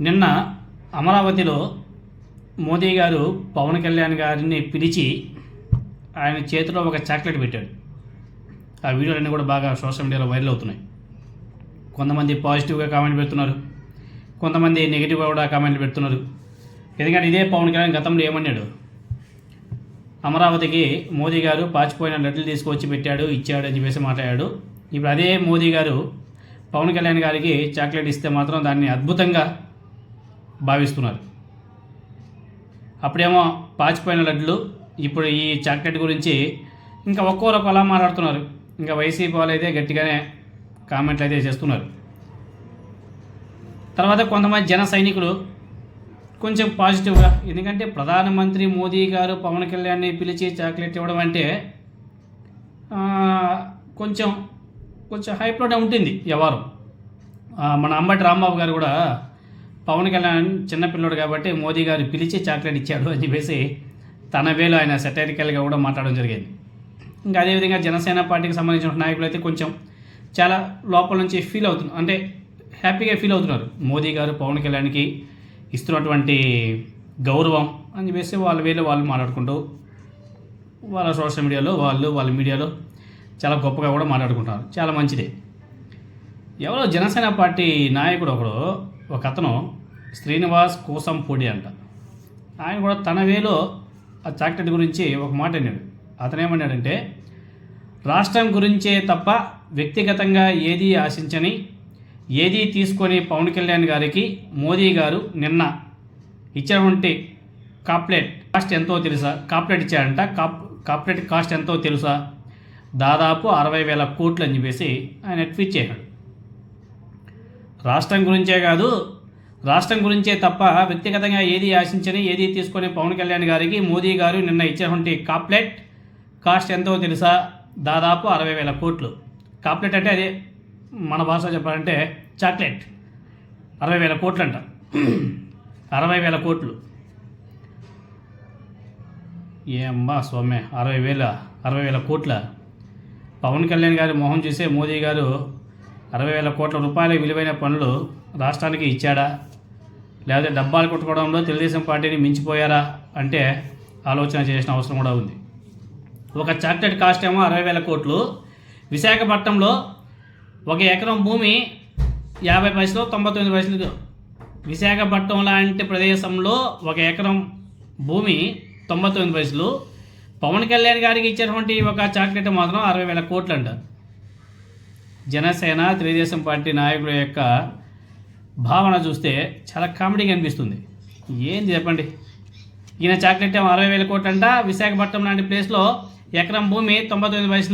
నిన్న అమరావతిలో మోదీ గారు పవన్ కళ్యాణ్ గారిని పిలిచి ఆయన చేతిలో ఒక చాక్లెట్ పెట్టాడు. ఆ వీడియోలన్నీ కూడా బాగా సోషల్ మీడియాలో వైరల్ అవుతున్నాయి. కొంతమంది పాజిటివ్గా కామెంట్ పెడుతున్నారు. కొంతమంది నెగిటివ్గా కూడా కామెంట్లు పెడుతున్నారు. ఎందుకంటే ఇదే పవన్ కళ్యాణ్ గతంలో ఏమన్నాడు? అమరావతికి మోదీ గారు పాచిపోయిన లడ్లు తీసుకొచ్చి పెట్టాడు ఇచ్చాడు అని చెప్పేసి మాట్లాడాడు. ఇప్పుడు అదే మోదీ గారు పవన్ కళ్యాణ్ గారికి చాక్లెట్ ఇస్తే మాత్రం దాన్ని అద్భుతంగా భావిస్తున్నారు. అప్పుడేమో పాచిపోయిన లడ్లు ఇప్పుడు ఈ చాక్లెట్ గురించి ఇంకా ఒక్కోరు అలా మాట్లాడుతున్నారు. ఇంకా వైసీపీ వాళ్ళు అయితే గట్టిగానే కామెంట్లు అయితే చేస్తున్నారు. తర్వాత కొంతమంది జన సైనికులు కొంచెం పాజిటివ్గా ఎందుకంటే ప్రధానమంత్రి మోదీ గారు పవన్ కళ్యాణ్ని పిలిచి చాక్లెట్ ఇవ్వడం అంటే కొంచెం కొంచెం హైప్లోనే ఉంటుంది వ్యవహారం మన అంబటి రాంబాబు గారు కూడా పవన్ కళ్యాణ్ చిన్నపిల్లడు కాబట్టి మోదీ గారు పిలిచి చాక్లెట్ ఇచ్చాడు అని చెప్పేసి తన వేలు ఆయన సెటరికల్గా కూడా మాట్లాడడం జరిగింది. ఇంకా అదేవిధంగా జనసేన పార్టీకి సంబంధించిన నాయకులు అయితే కొంచెం చాలా లోపల నుంచి ఫీల్ అవుతున్నారు. అంటే హ్యాపీగా ఫీల్ అవుతున్నారు. మోదీ గారు పవన్ కళ్యాణ్కి ఇస్తున్నటువంటి గౌరవం అని చెప్పేసి వాళ్ళ వేలు వాళ్ళు మాట్లాడుకుంటూ వాళ్ళ సోషల్ మీడియాలో వాళ్ళు వాళ్ళ మీడియాలో చాలా గొప్పగా కూడా మాట్లాడుకుంటారు చాలా మంచిదే. ఎవరో జనసేన పార్టీ నాయకుడు ఒకడు ఒక అతను శ్రీనివాస్ కోసంపూడి అంట. ఆయన కూడా తన వేలో ఆ చాక్లెట్ గురించి ఒక మాట అన్నాడు. అతనేమన్నాడంటే రాష్ట్రం గురించే తప్ప వ్యక్తిగతంగా ఏదీ ఆశించని ఏదీ తీసుకొని పవన్ కళ్యాణ్ గారికి మోదీ గారు నిన్న ఇచ్చినటువంటి కాప్లెట్ కాస్ట్ ఎంతో తెలుసా? కాప్లెట్ ఇచ్చాడంట. కాప్ కాప్లెట్ కాస్ట్ ఎంతో తెలుసా? దాదాపు అరవై వేల కోట్లు అని చెప్పేసి ఆయన ట్వీట్ చేశాడు. రాష్ట్రం గురించే కాదు రాష్ట్రం గురించే తప్ప వ్యక్తిగతంగా ఏది ఆశించని ఏది తీసుకొని పవన్ కళ్యాణ్ గారికి మోదీ గారు నిన్న ఇచ్చినటువంటి కాప్లెట్ కాస్ట్ ఎంతో తెలుసా? దాదాపు అరవై వేల కోట్లు. కాప్లెట్ అంటే అదే మన భాష చెప్పాలంటే చాక్లెట్. అరవై వేల కోట్లు అంట అరవై వేల కోట్లు. ఏమ్మా స్వామి అరవై వేల అరవై వేల కోట్ల. పవన్ కళ్యాణ్ గారి మొహం చూసే మోదీ గారు అరవై వేల కోట్ల రూపాయల విలువైన పనులు రాష్ట్రానికి ఇచ్చాడా? లేకపోతే డబ్బాలు కొట్టుకోవడంలో తెలుగుదేశం పార్టీని మించిపోయారా? అంటే ఆలోచన చేసిన అవసరం కూడా ఉంది. ఒక చాక్లెట్ కాస్ట్ ఏమో అరవై వేల కోట్లు. విశాఖపట్నంలో ఒక ఎకరం భూమి యాభై పైసలు తొంభై తొమ్మిది పైసలు విశాఖపట్నం లాంటి ప్రదేశంలో ఒక ఎకరం భూమి తొంభై తొమ్మిది పైసలు. పవన్ కళ్యాణ్ గారికి ఇచ్చినటువంటి ఒక చాక్లెట్ మాత్రం అరవై వేల కోట్లు అంటారు జనసేన తెలుగుదేశం పార్టీ నాయకుల యొక్క భావన చూస్తే చాలా కామెడీగా అనిపిస్తుంది. ఏంది చెప్పండి? ఈయన చాక్లెట్ ఏమో అరవై వేల కోట్లంట అంట విశాఖపట్నం లాంటి ప్లేస్లో ఎకరం భూమి తొంభై తొమ్మిది వయసులో